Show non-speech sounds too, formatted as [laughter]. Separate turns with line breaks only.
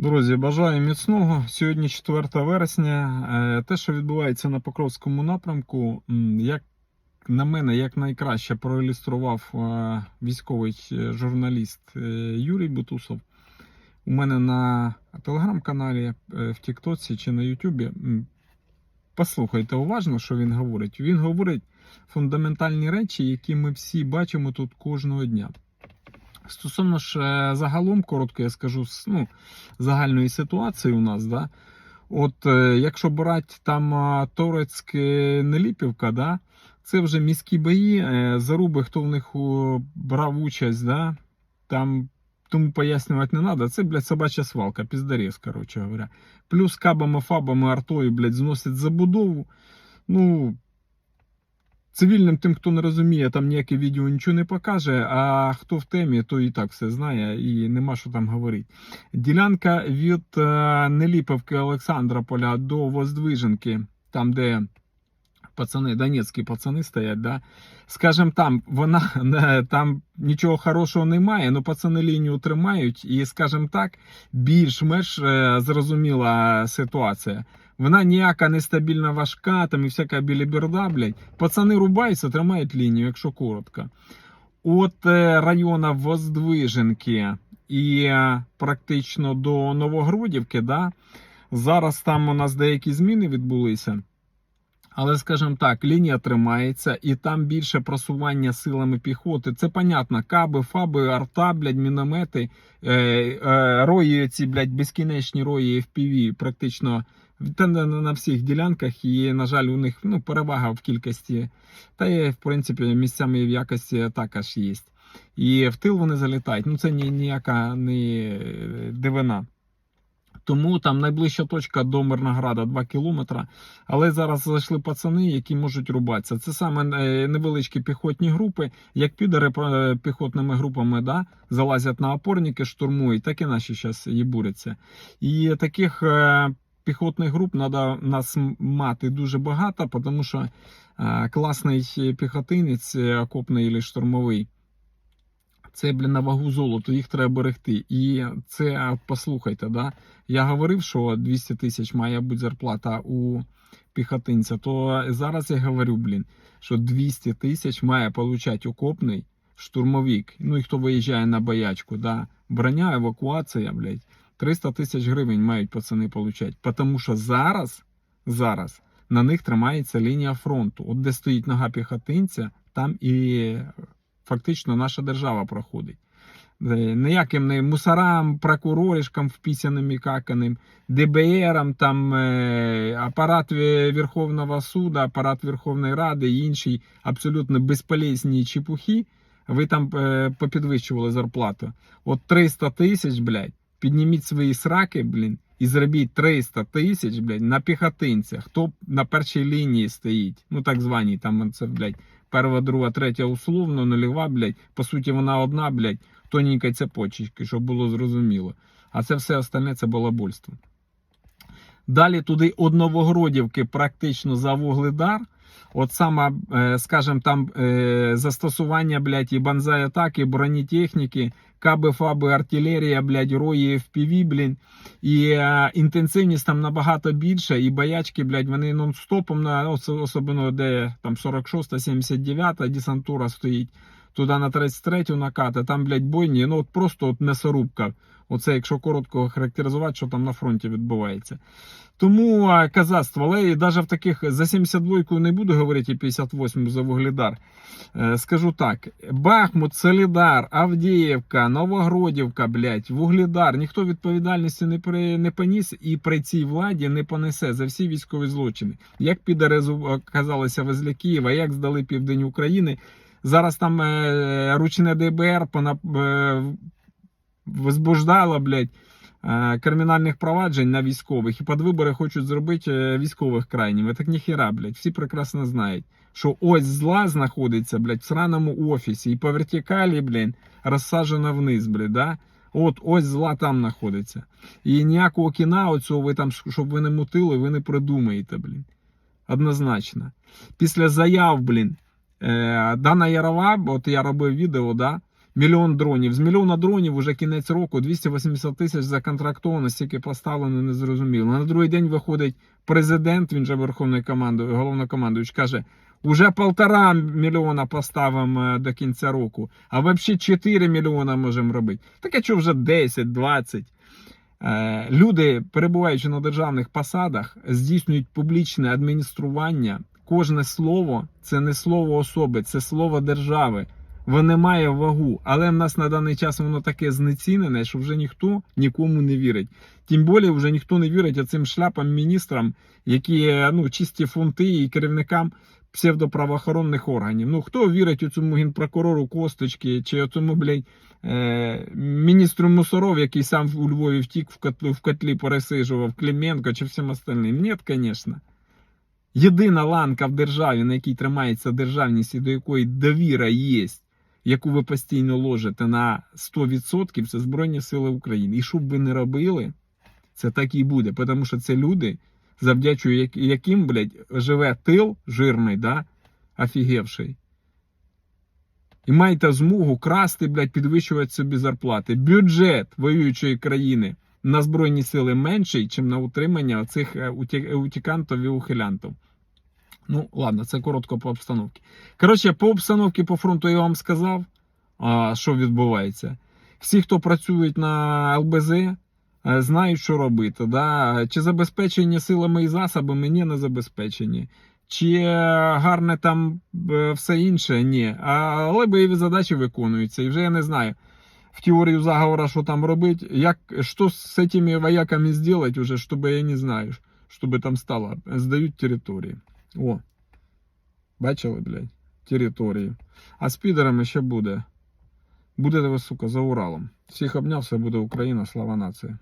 Друзі, бажаю міцного. Сьогодні 4 вересня. Е, Те, що відбувається на Покровському напрямку, як на мене, як найкраще проілюстрував е, військовий журналіст е, Юрій Бутусов. У мене на телеграм-каналі, в Тіктоці чи на Ютубі. Послухайте уважно, що він говорить. Він говорить фундаментальні речі, які ми всі бачимо тут кожного дня. Стосовно ж загалом, коротко я скажу, ну, загальної ситуації у нас, да, от е, якщо брати там е, Торецьке Неліпівка, да, це вже міські бої, е, заруби, хто в них брав участь, да, там тому пояснювати не треба. Це, блядь, собача свалка, піздарез, коротше говоря. Плюс кабами, фабами, артою, блядь, зносять забудову. Ну, Цивільним тим, хто не розуміє, там ніяке відео нічого не покаже, а хто в темі, той і так все знає і нема що там говорити. Ділянка від е, Неліповки Олександрополя до Воздвиженки, там, де пацани, донецькі пацани стоять, да? скажем там, вона не, [laughs] там нічого хорошого немає, але пацани лінію тримають, і, скажем так, більш-менш е, зрозуміла ситуація. Вона ніяка нестабільна важка, там і всяка біліберда, блядь. Пацани рубаються, тримають лінію, якщо коротко. От е, района Воздвиженки і е, практично до Новогродівки, да, зараз там у нас деякі зміни відбулися. Але, скажімо так, лінія тримається, і там більше просування силами піхоти. Це понятно, каби, фаби, арта, блядь, міномети, е, е, рої, ці, блядь, безкінечні рої FPV, практично на, всіх ділянках. І, на жаль, у них ну, перевага в кількості. Та і, в принципі, місцями в якості також є. І в тил вони залітають. Ну, це ні, ніяка не е, дивина. Тому там найближча точка до Мирнограда 2 кілометри. Але зараз зайшли пацани, які можуть рубатися. Це саме е, невеличкі піхотні групи. Як підари е, піхотними групами да, залазять на опорники, штурмують, так і наші зараз їбуряться. І таких піхотних груп треба нас мати дуже багато, тому що е, класний піхотинець, е, окопний або штурмовий. Це, блін, на вагу золоту, їх треба берегти. І це послухайте, да? я говорив, що 200 тисяч має бути зарплата у піхотинця, то зараз я говорю, блін, що 200 тисяч має получати окопний штурмовик. Ну і хто виїжджає на боячку, да? броня, евакуація, блядь, 300 тисяч гривень мають пацани получати. Тому що зараз, зараз на них тримається лінія фронту. От де стоїть нога піхотинця, там і фактично наша держава проходить. Е, Ніяким не мусорам, прокуроришкам вписаним і каканим, ДБРам, там е, апарат Верховного суду, апарат Верховної Ради і інші абсолютно безполезні чепухи. Ви там е, попідвищували зарплату. От 300 тисяч, блядь, підніміть свої сраки, блін, і зробіть 300 тисяч, блядь, на піхотинцях. Хто на першій лінії стоїть? Ну так звані, там це, блядь, перша, друга, третя условно, нульова, блядь. По суті, вона одна, блядь, тоненька цепочечки, щоб було зрозуміло. А це все остальне це балабольство. Далі туди од Новогродівки практично за Вугледар. От саме, скажімо, там е, застосування, блядь, і банзай атаки, бронетехніки, каби, фаби, артилерія, блядь, рої FPV, блін. І е, інтенсивність там набагато більша, і боячки, блядь, вони нон-стопом, на, особливо де там 46 79 десантура стоїть, туди на 33 накати, там, блядь, бойні, ну от просто от м'ясорубка. Оце, якщо коротко характеризувати, що там на фронті відбувається. Тому казацтво, але і навіть в таких за 72-ку не буду говорити і 58 за Вугледар. Е, скажу так: Бахмут, Солідар, Авдіївка, Новогродівка, блядь, Вугледар. Ніхто відповідальності не при не поніс і при цій владі не понесе за всі військові злочини. Як підари зу- оказалися возле Києва, як здали південь України. Зараз там е, ручне ДБР пона, возбуждало, блядь, е, кримінальних проваджень на військових і під вибори хочуть зробити е, військових крайніми. Так ніхіра, блядь, всі прекрасно знають, що ось зла знаходиться, блядь, в сраному офісі, і по вертикалі, блядь, розсаджена вниз, блядь, да? От ось зла там знаходиться. І ніякого кіна оцього ви там, щоб ви не мутили, ви не придумаєте, блін. Однозначно. Після заяв, блін, е, Дана Ярова, от я робив відео, да, мільйон дронів. З мільйона дронів уже кінець року 280 тисяч законтрактовано, стільки поставлено, не зрозуміло. На другий день виходить президент, він же верховний командуючий, головнокомандуючий, каже, уже полтора мільйона поставимо е, до кінця року, а взагалі 4 мільйона можемо робити. Таке що вже 10, 20. Е, Люди, перебуваючи на державних посадах, здійснюють публічне адміністрування. Кожне слово це не слово особи, це слово держави. Воно має вагу, але в нас на даний час воно таке знецінене, що вже ніхто нікому не вірить. Тим більше вже ніхто не вірить цим шляпам міністрам, які ну чисті фунти і керівникам псевдоправоохоронних органів. Ну хто вірить у цьому генпрокурору Косточки чи цьому, блядь, е, міністру Мусоров, який сам у Львові втік в котлі, в котлі пересижував Клименко чи всім остальним? Ні, звісно. Єдина ланка в державі, на якій тримається державність і до якої довіра є, яку ви постійно ложите на 100%, це Збройні Сили України. І що б ви не робили, це так і буде. Тому що це люди, завдячує яким, блядь, живе тил жирний, да, офігевший. І маєте змогу красти, блядь, підвищувати собі зарплати. Бюджет воюючої країни на Збройні сили менший, ніж на утримання цих утікантів і ухилянтів. Ну, ладно, це коротко по обстановці. Коротше, по обстановці по фронту я вам сказав, а, що відбувається. Всі, хто працюють на ЛБЗ, е, знають, що робити. Да? Чи забезпечені силами і засобами? Ні, не забезпечені. Чи е, гарне там е, все інше? Ні. А, але бойові задачі виконуються. І вже я не знаю в теорию заговора, что там робить, як, что с этими вояками сделать уже, чтобы, я не знаю, чтобы там стало. Сдають території. О, бачили, блядь, території. А з підерами ще буде. Будете ви, сука, за Уралом. Всіх обняв, все буде Україна, слава нації.